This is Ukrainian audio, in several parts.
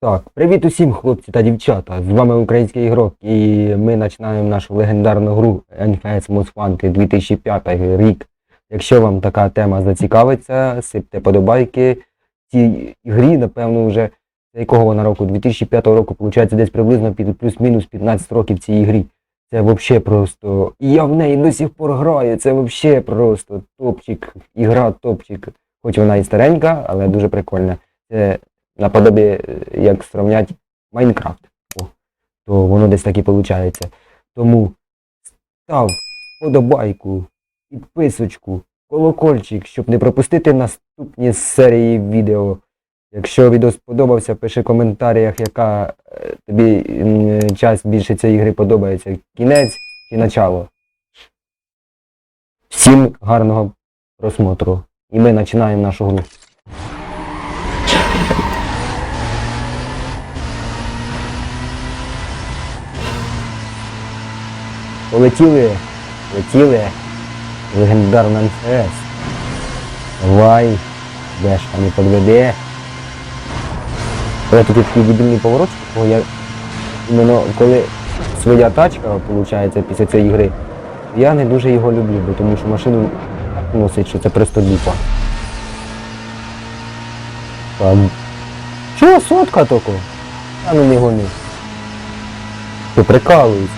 Так, привіт усім хлопці та дівчата. З вами український ігрок і ми починаємо нашу легендарну гру NFS Most Wanted 2005 рік. Якщо вам така тема зацікавиться, сипте подобайки. Цій грі, напевно, вже якого вона року? 2005 року, виходить, десь приблизно під плюс-мінус 15 років цій грі. Це взагалі просто. І я в неї до сих пор граю. Це взагалі просто топчик. Ігра топчик. Хоч вона і старенька, але дуже прикольна. Це наподобі, е, як сравнять Майнкрафт. То воно десь так і виходить. Тому став подобайку, підписочку, колокольчик, щоб не пропустити наступні серії відео. Якщо відео сподобався, пиши в коментарях, яка е, тобі часть більше цієї гри подобається. Кінець чи начало. Всім гарного просмотру. І ми починаємо нашу гру. Полетіли, летіли. Легендарна МСС. Давай. Де ж там і подведе. Але тут такий дебільний поворот, я іменно коли своя тачка, виходить, після цієї гри, я не дуже його люблю, бо тому що машину носить, що це просто дупа. Там. Чого сотка тако? А ну не гони. Ти прикалуєшся.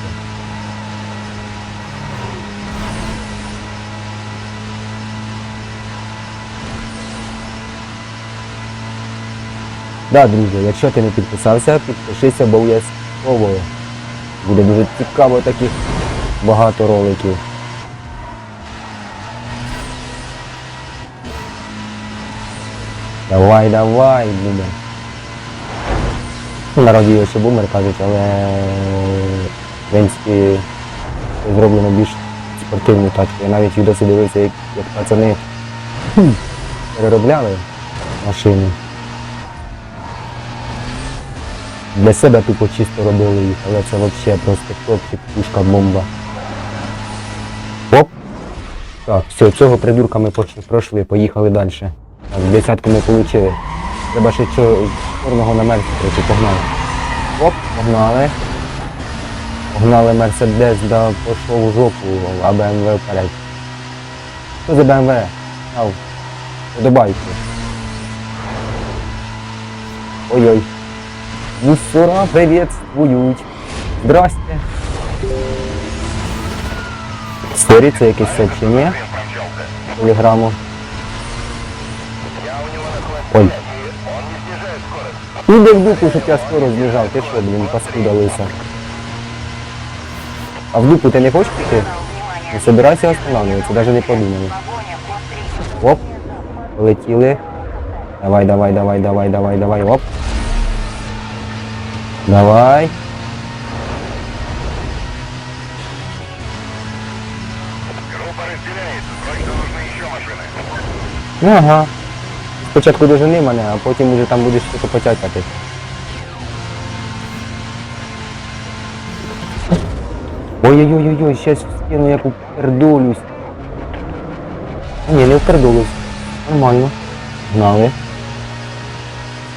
Да, друже, якщо ти не підписався, підпишися обов'язково. Буде дуже цікаво таких багато роликів. Давай, давай, буде. В народі бумер кажуть, але в принципі зроблено більш спортивну тачку. Я навіть відоси дивився, як, як пацани переробляли машини. Для себе тупо чисто робили їх, але це взагалі просто топчик, пушка, бомба. Оп! Так, все, цього придурка ми пройшли, поїхали далі. Так, десятку ми отримали. Треба ще чо- чорного на Мерсі, коротше, погнали. Оп, погнали. Погнали Мерседес, да пішов у жопу, а БМВ вперед. Що за БМВ? Подобайки. Ой-ой. Мусора приветствують. Здрасте. Сорі, це якесь сообщення. Телеграму. Ой. Іди в дупу, щоб я скоро збіжав. Ти що, блін, паскуда лиса. А в дупу ти не хочеш піти? Не собирайся останавливатися, навіть не подумаю. Оп. Полетіли. Давай, давай, давай, давай, давай, давай, оп. Давай. Группа разделяется, срочно нужны еще машины. Ага. Спочатку дожени мене, а потім уже там будеш потякати. Ой-ой-ой-ой, щас в стіну як упердолюсь. Ні, не впердолюсь. Нормально. Знали.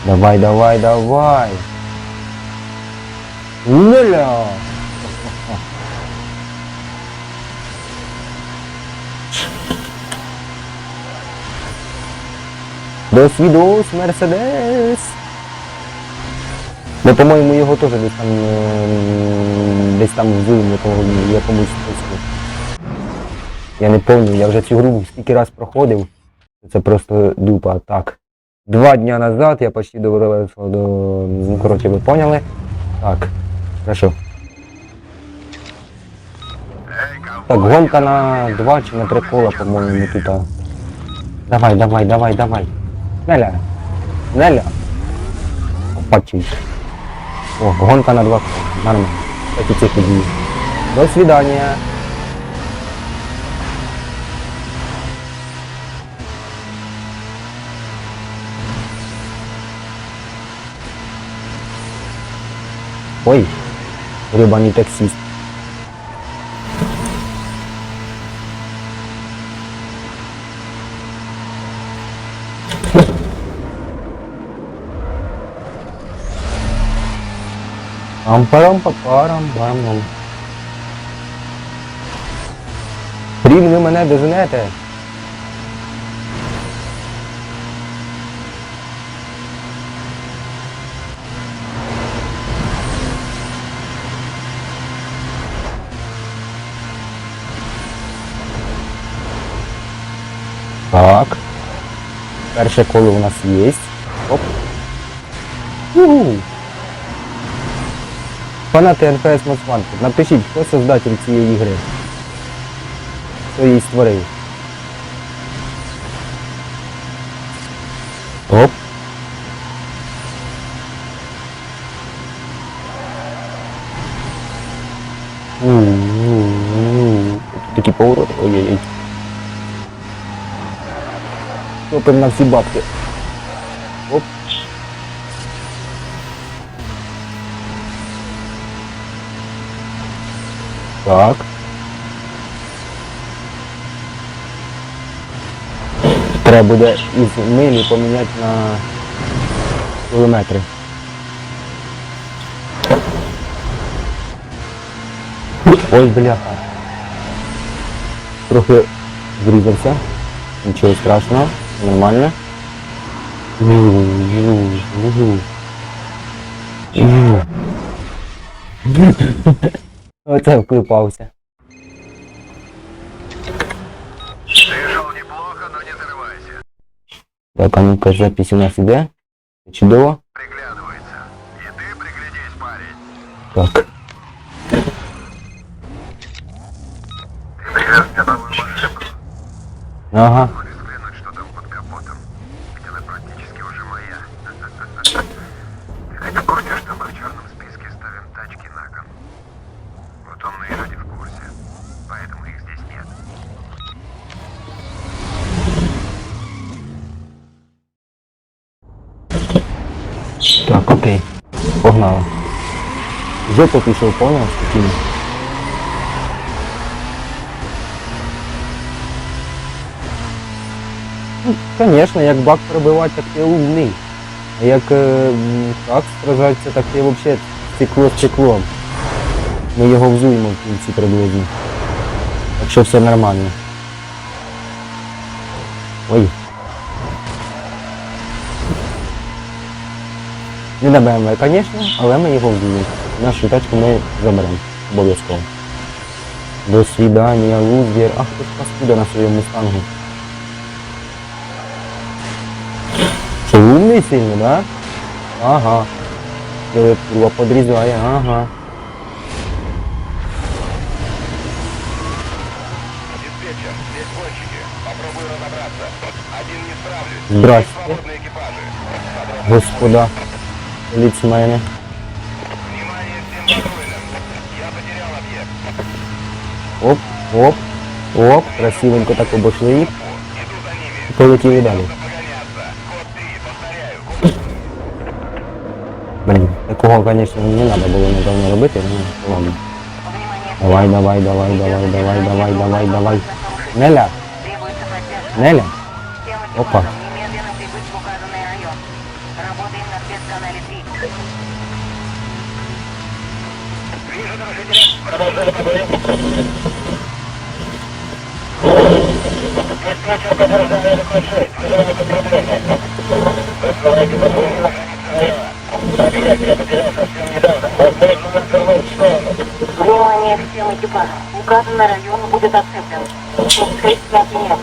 Давай, давай, давай. Нуля! До свідос, Мерседес. Ну, по-моєму, його теж десь там е, десь там в якомусь списку. Я не пам'ятаю, я вже цю гру скільки раз проходив. Це просто дупа. Так. Два дня назад я почти добрався до. Ну, коротше, ви поняли. Так, хорошо. Так, гонка на два чи на три кола, по-моєму, тут. а. Давай, давай, давай, давай. Неля. Неля. Опачуй. О, гонка на два кола. Нормально. Такі ці події. До свидания. Ой, Гребаний таксист. Пам-парам папарам бам Рім, ви мене доженете. Так. Перше коло у нас є. Оп. Уху. Фанати НФС Москванки, напишіть, хто создатель цієї гри. Хто її створив. Оп. Такі повороти. Ой-ой-ой. Топим на всі бабки. Оп. Так. Треба буде із милі поміняти на кілометри. Ой, бляха. Трохи зрізався. Нічого страшного, нормально. Оце вклипався. Ты шел неплохо, но не зарывайся. Так, а ну-ка запись у нас іде. Чудово. Приглядывается. И ты приглядись, парень. Так. Ага. Так, окей. Погнали. Жопу пішов, поняв, спокійно. Ну, Звісно, як бак пробивати, так ти умний. А як е, так сражатися, так ти взагалі стекло стеклом. Ми його взуємо в кінці приблизно. Так що все нормально. Ой. Не на БМВ, звісно, але ми його взуємо. Нашу тачку ми заберемо. Обов'язково. До свидання, лузер. Ах, ти ж паскуда на своєму мустангу. Що умний сильно, да? Ага. Курва подрізає, ага. Диспетчер, здесь гонщики. Попробую разобраться. Один не справлюсь. Здрасте. Господа. Потерял объект. Оп, оп, оп. Красивенько так обошли їх. Полетіли далі. Погоняться. Код 3, повторяю. Блін, такого, звісно, не треба було недавно робити, ну ладно. Давай, давай, давай, давай, давай, давай, давай, давай. Неля, Неля. Опа. Внимание всем экипажам. Указанный район будет оцеплен. Пускай снять нет.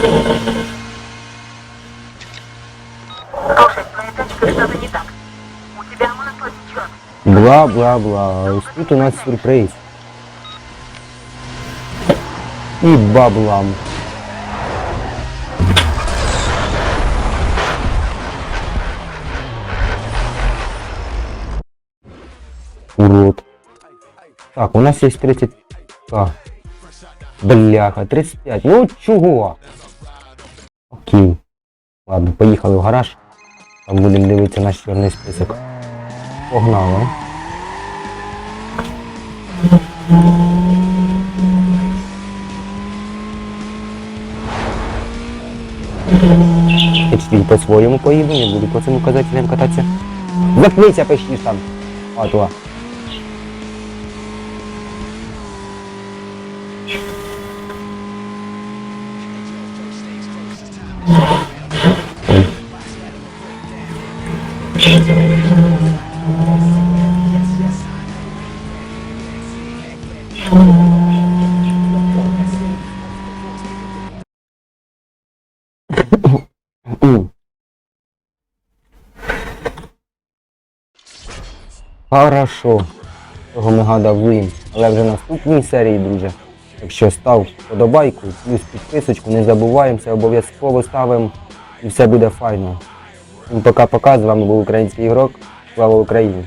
Слушай, Бла-бла-бла. Ось тут у нас сюрприз. І баблам. Урод. Так, у нас є 30. А. Бляха, 35. Ну чого? Окей. Ладно, поїхали в гараж. Там будемо дивитися наш чорний список. Погнали. Я по-своєму поїду, не буду по цим указателям кататися. Заткнися, пишіть там. Патла. М. Хорошо. Того ми гада вин. Але вже наступній серії, друже. Якщо став подобайку, плюс підписочку, не забуваємося, обов'язково ставимо і все буде файно. Пока-пока, з вами був український ігрок. Слава Україні!